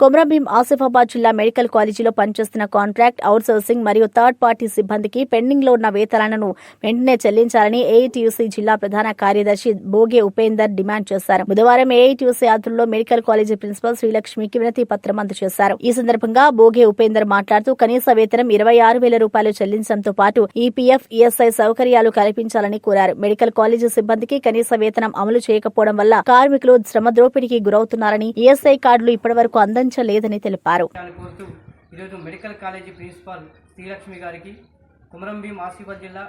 కొమరంభీం ఆసిఫాబాద్ జిల్లా మెడికల్ కాలేజీలో పనిచేస్తున్న కాంట్రాక్ట్ అవుట్సోర్సింగ్ మరియు థర్డ్ పార్టీ సిబ్బందికి పెండింగ్లో ఉన్న వేతనాలను వెంటనే చెల్లించాలని ఏఐటీయూసీ జిల్లా ప్రధాన కార్యదర్శి భోగే ఉపేందర్ డిమాండ్ చేశారు. బుధవారం ఏఐటీయూసీ ఆధ్వర్యంలో మెడికల్ కాలేజీ ప్రిన్సిపల్ శ్రీలక్ష్మికి వినతి పత్రం అందజేశారు. ఈ సందర్భంగా భోగే ఉపేందర్ మాట్లాడుతూ కనీస వేతనం ఇరవై ఆరు వేల రూపాయలు చెల్లించడంతో పాటు ఈపీఎఫ్ ఈఎస్ఐ సౌకర్యాలు కల్పించాలని కోరారు. మెడికల్ కాలేజీ సిబ్బందికి కనీస వేతనం అమలు చేయకపోవడం వల్ల కార్మికులు శ్రమ దోపిడీకి గురవుతున్నారని ఈఎస్ఐ కార్డులు ఇప్పటివరకు అందించలేదని తెలిపారు. ఈరోజు మెడికల్ కాలేజీ ప్రిన్సిపాల్ శ్రీలక్ష్మి గారికి కుమరం భీం ఆసిఫాబాద్ జిల్లా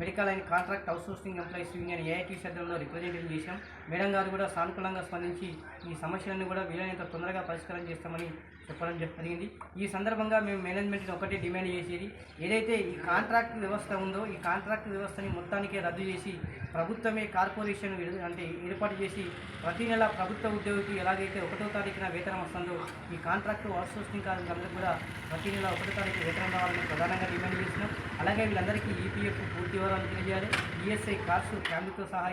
medical and contract outsourcing employees union AIT సభ్యులలో representation చేశాం. మేడం గారు కూడా సానుకూలంగా స్పందించి ఈ సమస్యలను కూడా వీలైనంత తొందరగా పరిష్కారం చేస్తామని చెప్పడం జరిగింది. ఈ సందర్భంగా మేము మేనేజ్మెంట్ని ఒకటే డిమాండ్ చేసేది. ఏదైతే ఈ కాంట్రాక్ట్ వ్యవస్థ ఉందో ఈ కాంట్రాక్ట్ వ్యవస్థని మొత్తానికే రద్దు చేసి ప్రభుత్వమే కార్పొరేషన్ అంటే ఏర్పాటు చేసి ప్రతి నెల ప్రభుత్వ ఉద్యోగికి ఎలాగైతే ఒకటో తారీఖున వేతనం వస్తుందో ఈ కాంట్రాక్ట్ అవుట్సోర్సింగ్ కార్మికులందరూ కూడా ప్రతి నెల ఒకటో తారీఖు వేతనం రావాలని ప్రధానంగా డిమాండ్ చేసినాం అలాగే వీళ్ళందరికీ ఈపీఎఫ్ పూర్తి వివరాలు తెలియజేయాలి ఈఎస్ఐ కార్డ్స్ ఫ్యామిలీతో సహా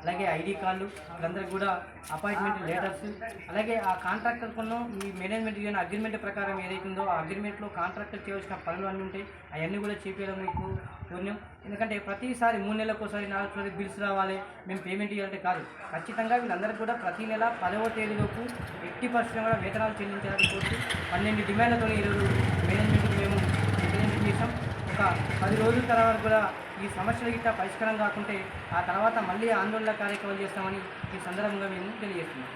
అలాగే ఐడి కార్డులు వీళ్ళందరికీ కూడా అపాయింట్మెంట్ లెటర్స్. అలాగే ఆ కాంట్రాక్టర్ కొన్న ఈ మేనేజ్మెంట్ అగ్రిమెంట్ ప్రకారం ఏదైతుందో ఆ అగ్రిమెంట్లో కాంట్రాక్టర్ చేయవలసిన పనులు అన్నీ ఉంటాయి. అవన్నీ కూడా చేపించడం మీకు కోరినాం ఎందుకంటే ప్రతిసారి మూడు నెలలకు ఒకసారి నాలుగు రోజులు బిల్స్ రావాలి. మేము పేమెంట్ ఇవ్వాలంటే కాదు. ఖచ్చితంగా వీళ్ళందరికీ కూడా ప్రతి నెల పదవ తేదీలోపు ఎట్టి పర్సెంట్ కూడా వేతనాలు చెల్లించాలని కోరుతూ పన్నెండు డిమాండ్లతో ఈరోజు మేనేజ్మెంట్కి మేము రిప్రజెంట్ చేసాం ఒక పది రోజుల తర్వాత కూడా ఈ సమస్యల గిట్ట పరిష్కారం కాకుంటే ఆ తర్వాత మళ్ళీ ఆందోళన కార్యక్రమాలు చేస్తామని ఈ సందర్భంగా మేము తెలియజేస్తున్నాం.